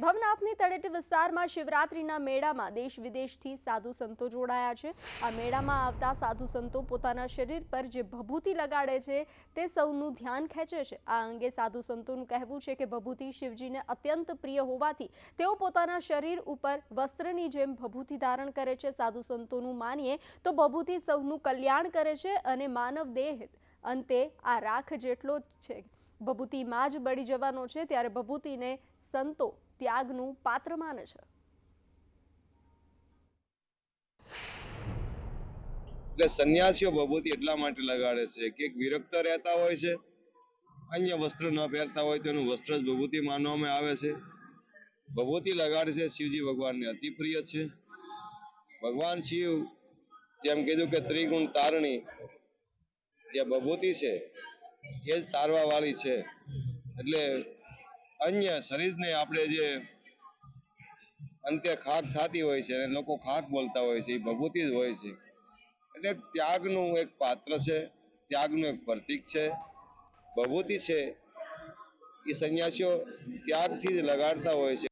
ભવનાથની તળેટી વિસ્તારમાં શિવરાત્રીના મેળામાં દેશ વિદેશથી સાધુ સંતો જોડાયા છે. આ મેળામાં આવતા સાધુ સંતો પોતાના શરીર પર જે ભભૂતિ લગાડે છે તે સૌનું ધ્યાન ખેંચે છે. આ અંગે સાધુ સંતોનું કહેવું છે કે ભભૂતિ શિવજીને અત્યંત પ્રિય હોવાથી તેઓ પોતાના શરીર ઉપર વસ્ત્રની જેમ ભભૂતિ ધારણ કરે છે. સાધુ સંતોનું માનીએ તો ભભૂતિ સૌનું કલ્યાણ કરે છે અને માનવ દેહ અંતે આ રાખ જેટલો છે. ભભૂતિમાં જ બળી જવાનો છે. ત્યારે ભભૂતિને સંતો ત્યાગનું પાત્ર માને છે. સંન્યાસીઓ ભભૂતિ એટલા માટે લગાડે છે કે વિરક્ત રહેતા હોય છે, અન્ય વસ્ત્ર ન પહેરતા હોય તો એનું વસ્ત્ર જ ભભૂતિ માનવામાં આવે છે. ભભૂતિ લગાડે છે શિવજી ભગવાનને અતિ પ્રિય છે. ભગવાન શિવ જેમ કીધું કે ત્રિગુણ તારણી જે ભભૂતિ છે, એ જ તારવા વાળી છે. એટલે અન્ય શરીરને આપણે જે અંતે ખાક થતી હોય છે અને લોકો ખાક બોલતા હોય છે, એ ભભૂતિ જ હોય છે. એટલે ત્યાગનું એક પાત્ર છે, ત્યાગનું એક પ્રતીક છે, ભભૂતિ છે. એ સંન્યાસીઓ ત્યાગથી જ લગાડતા હોય છે.